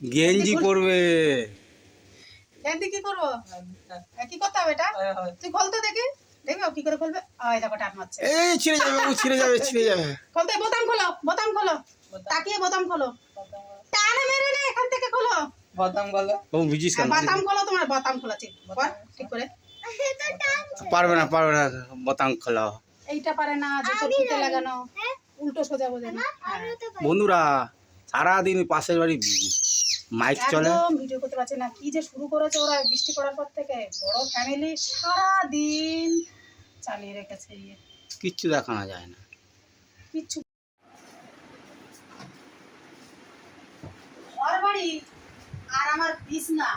গেঞ্জি পরবে কি করব? কি করতে হবে এটা তুই খোল তো দেখি। দেখবি ও কি করে খুলবে? ওই দেখো মারছে। এই ছিঁড়ে যাবে ছিঁড়ে যাবে ছিঁড়ে যাবে। খোলতে বোতাম খোলো বোতাম খোলো। তাকিয়ে বোতাম খোলো। টানে মেরে না এখান থেকে খোলো। বাদাম গলা বাবু ভিজিস কেন? বাতাম খোলো তোমার বাতাম খোলা ঠিক কর ঠিক করে। পারবে না পারবে না বোতাম খোলা। এইটা পারে না জুতো লাগানো। উল্টো সোজা বোঝে না হ্যাঁ। বন্ধুরা সারাদিন পাশের বাড়ি মাইক চলে। ভিডিও করতে পারছে না। কি যে শুরু করেছে ওরা বৃষ্টি পড়ার পর থেকে। বড় ফ্যামিলি সারা দিন চালিয়ে রেখেছে ইয়ে কিচ্ছু দেখানো যায় না। কিচ্ছু। ঘর বাড়ি আর আমার বিছনা।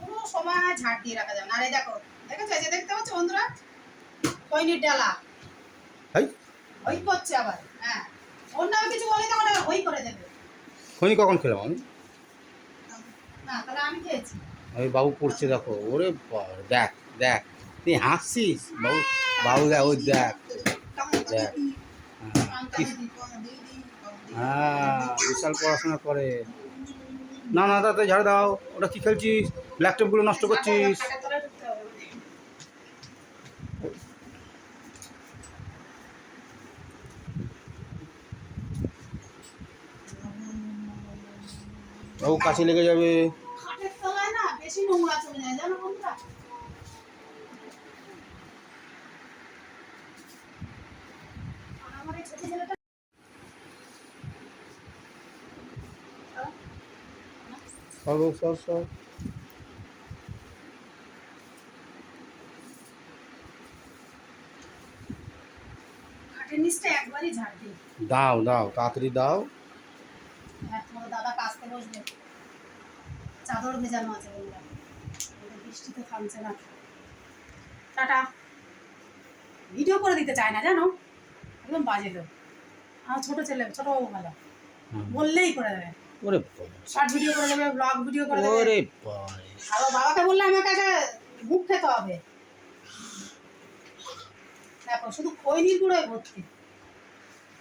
কোনো সময় ঝাড় দিয়ে রাখা যাবে না। আরে দেখো দেখেছ? এই যে দেখতে পাচ্ছ বন্ধুরা? কইনির ডালা। ওই করছে আবার হ্যাঁ। অন্য কিছু বলে তখন ওই করে দেবে। খনি কখন খেলাম আমি? না তাহলে আমি খেয়েছি। ওই বাবু পড়ছে দেখো। ওরে দেখ দেখ। তুই হাসছিস? বাবু বাবু দেখ ওই দেখ। দেখ। হ্যাঁ, হ্যাঁ বিশাল পড়াশোনা করে। না না তাতে ঝাড় দাও। ওটা কি খেলছিস? ল্যাপটপগুলো নষ্ট করছিস খাটের তলায় ঢুকতে হবে মানে। বাবু কাছে লেগে যাবে খাটের তলায় না বেশি নোংরা চলে যায় জানো বন্ধুরা আর আমার এই ছোট ছেলেটা সর বাবু, সর কাছে লেগে যাবে। একবারই ঝাড় দিই দাও দাও তাড়াতাড়ি দাও। হ্যাঁ তোমার দাদা কাচতে বসবে। চাদর ভেজানো আছে বন্ধুরা। বৃষ্টিতে থামছে না। টাটা। ভিডিও করে দিতে চায় না জানো? একদম বাজে লোক আমার ছোট ছেলে ছোট বাবু ভালো। বললেই করে দেবে। ওরে শর্ট ভিডিও করে দেবে ব্লগ ভিডিও করে দেবে। ওরে। আর বাবাকে বললে আমাকে একটা মুখ খেতে হবে। দেখো শুধু খৈনির গুঁড়োয় ভর্তি।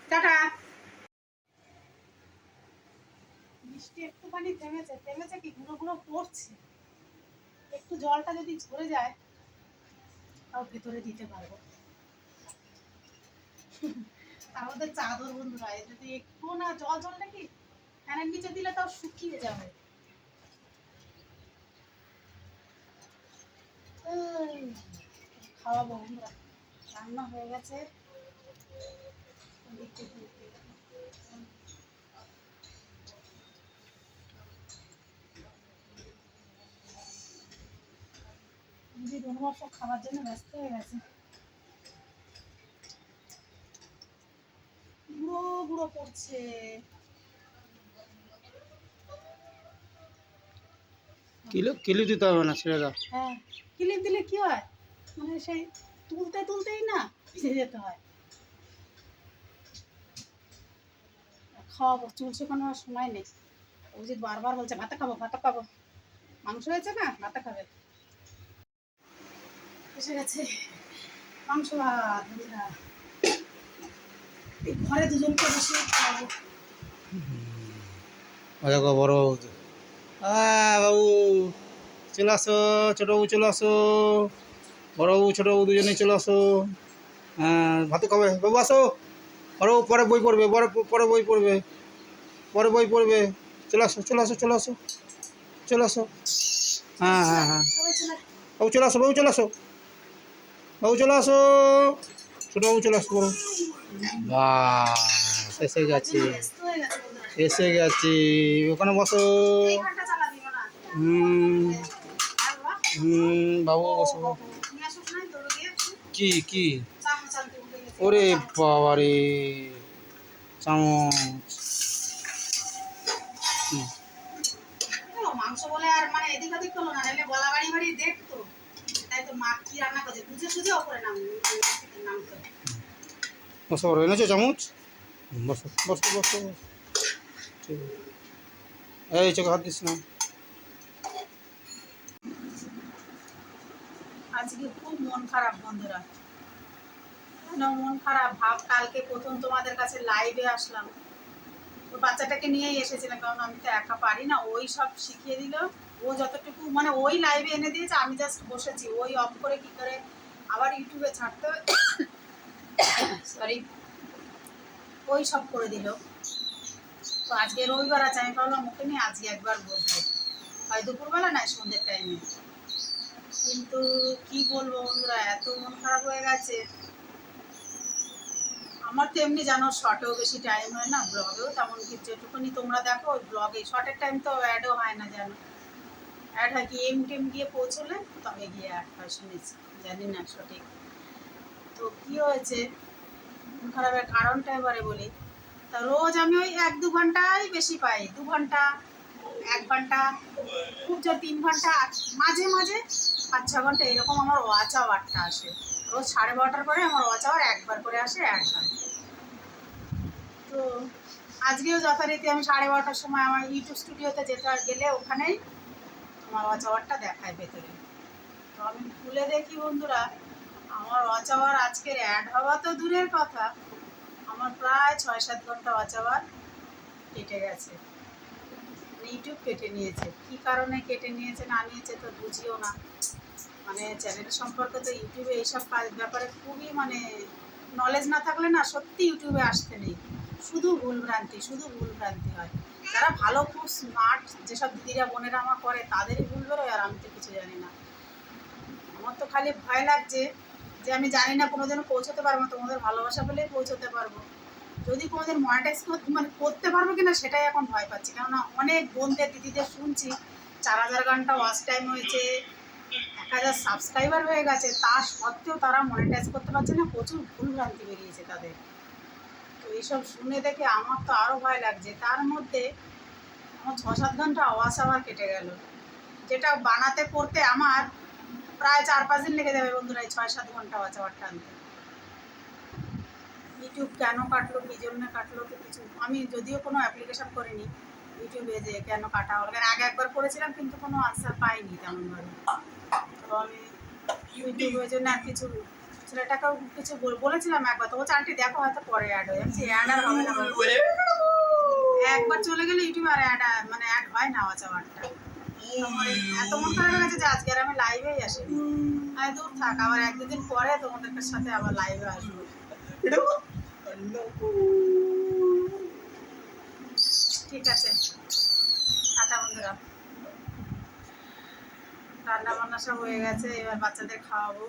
টাটা। বৃষ্টি একটুখানি থেমেছে থেমেছে কি? গুঁড়ো গুঁড়ো পড়ছে। একটু জলটা যদি ঝরে যায়, তাও ভেতরে দিতে পারব। আমাদের চাদর বন্ধুরা যদি একটু না জল ঝরলে কি? ফ্যানের নিচে দিলে তাও শুকিয়ে যাবে। খাওয়াবো বন্ধুরা। রান্না হয়ে গেছে দেখতে দেখতে। সব জন্য ব্যস্ত হয়ে গেছে। গুঁড়ো গুঁড়ো পড়ছে কিলো কিলো দিতে হবে না ছেড়ে দাও। হ্যাঁ ক্লিপ দিলে কি হয়? মানে সেই তুলতে তুলতেই না ভিজে যেতে হয়। খাওয়াবো চুল শুকানোর সময় নেই। অভিজিৎ বারবার বলছে ভাতে খাব ভাতে খাব। মাংস হয়েছে না? ভাতে খাবে। এসে গেছে। মাংস ভাত বন্ধুরা। এই ঘরে দুজনকে বসে ও দেখো বড় বাবু বাবু চলে আসো ছোট বাবু চলে আসো। বড় বাবু ছোট বাবু দুজনেই চলে আসো। হ্যাঁ ভাতে খাবে। বাবু আসো। বড় পরে বই পড়বে পরে পরে বই পড়বে। পরে বই পড়বে। চলে আসো চলে আসো চলে আসো। চলে আসো। হ্যাঁ হ্যাঁ হ্যাঁ। চলে বাবু চলে আসো বাবু চলে আসো। বাবু চলে আসো। ছোট বাবু চলে আসো বড় বাস এসে গেছে। এসে গেছি। ওখানে বসো। এই ঘণ্টা চালা দিও না হুম হুম বাবু বসো। কি কি? ওরে বাবা রে চামচ। মাংস বলে আর মানে এদিক ওদিক করল না নাহলে গলা বাড়ি বাড়ি দেখতো। তাই তো মা কি রান্না করছে? বুঝে সুঝে ওপরে নাম নামতো বসো বড় এনেছো চামচ? বসো বসো বসো। বসো। ঠিক আছে। এই চোখে হাত দিস না। আজকে খুব মন খারাপ বন্ধুরা। কেন মন খারাপ? ভাব কালকে প্রথম তোমাদের কাছে লাইভে আসলাম। ওই বাচ্চাটাকে নিয়েই এসেছিলাম কারণ আমি তো একা পারি না ওই সব শিখিয়ে দিল। ও যতটুকু মানে ওই লাইভে এনে দিয়েছে, আমি জাস্ট বসেছি। ওই অফ করে কি করে আবার ইউটিউবে ছাড়তে সরি ওই সব করে দিল। তো আজকে রবিবার আছে, আমি ভাবলাম ওকে নিয়ে আজকে একবার বসবো। হয় দুপুরবেলা নয়, সন্ধ্যের টাইমে কিন্তু কি বলব বন্ধুরা, এত মন খারাপ হয়ে গেছে। আমার তো এমনি জানো শর্টেও বেশি টাইম হয় না ব্লগেও তেমন কিছু। একটুখানি তোমরা দেখো ব্লগে শর্টের টাইম তো অ্যাডও হয় না জানো। অ্যাড কি এম টেম গিয়ে পৌঁছলে তবে গিয়ে হয়, শুনেছি। জানি না সঠিক। তো কি হয়েছে? খারাপের কারণটা এবারে বলি। তা রোজ আমি ওই এক দু ঘন্টাই বেশি পাই। দু ঘণ্টা, এক ঘণ্টা, খুব জোর তিন ঘণ্টা মাঝে মাঝে পাঁচ ছ ঘণ্টা এরকম আমার ওয়াচ আওয়ারটা আসে। রোজ সাড়ে বারোটার পরে আমার ওয়াচ আওয়ার একবার করে আসে, একবার। তো আজকেও যথারীতি আমি সাড়ে বারোটার সময় আমার ইউটিউব স্টুডিওতে যেতে গেলে ওখানেই আমার ওয়াচ আওয়ারটা দেখায় ভেতরে। তো আমি খুলে দেখি বন্ধুরা, আমার ওয়াচ আওয়ার আজকের অ্যাড হওয়া তো দূরের কথা। আমার প্রায় ছয় সাত ঘণ্টা ওয়াচ আওয়ার কেটে গেছে। ইউটিউব কেটে নিয়েছে। কি কারণে কেটে নিয়েছে না নিয়েছে তো বুঝিও না। মানে চ্যানেল সম্পর্কে তো ইউটিউবে এইসব কাজ ব্যাপারে খুবই মানে নলেজ না থাকলে না সত্যি ইউটিউবে আসতে নেই। শুধু ভুলভ্রান্তি শুধু ভুলভ্রান্তি হয়। যারা ভালো, খুব স্মার্ট যেসব দিদিরা, বোনেরা আমার করে, তাদেরই ভুল বেরোয় আর আমি তো কিছু জানি না। আমার তো খালি ভয় লাগছে যে আমি জানি না, কোনোদিন পৌঁছতে পারব তোমাদের ভালোবাসা পেলেই পৌঁছতে পারব। যদি কোনোদিন মনিটাইজ মানে করতে পারব কিনা সেটাই এখন ভয় পাচ্ছি। কেননা অনেক বোনদের, দিদিদের শুনছি, চার হাজার ঘণ্টা ওয়াচ টাইম হয়েছে, এক হাজার সাবস্ক্রাইবার হয়ে গেছে। তা সত্ত্বেও তারা মনিটাইজ করতে পারছে না, প্রচুর ভুলভ্রান্তি বেরিয়েছে তাদের। তো এইসব শুনে দেখে আমার তো আরও ভয় লাগছে। তার মধ্যে আমার ছ সাত ঘণ্টা আওয়াজ আবার কেটে গেল। যেটা বানাতে, করতে আমার প্রায় চার পাঁচ দিন লেগে যাবে বন্ধুরা, এই ছয় সাত ঘণ্টা আওয়াজ আবার টানতে। ইউটিউব কেন কাটলো, কী জন্য কাটলো, তো কিছু আমি যদিও কোনো অ্যাপ্লিকেশন করিনি ইউটিউবে যে কেন কাটা হলো কেন আগে একবার করেছিলাম কিন্তু কোনো আনসার পাইনি তেমনভাবে। তো আমি ইউটিউবের জন্য আর কিছু ছেলেটাকেও কিছু বল- বলেছিলাম একবার তো ও চারটি দেখো হয়তো পরে অ্যাড হয়ে। যাচ্ছে অ্যাড আর হবে না একবার চলে গেলে ইউটিউবে আর অ্যাড মানে অ্যাড হয় না আওয়াজ আওয়ারটা এত মন খারাপ হয়ে গেছে যে আজকে আর আমি লাইভেই আসিনি। আমি দূর থাক আবার এক দুদিন পরে তোমাদের সাথে আবার লাইভে আসব। ঠিক আছে। টাটা বন্ধুরা। রান্না বান্না সব হয়ে গেছে এবার বাচ্চাদের খাওয়াবো।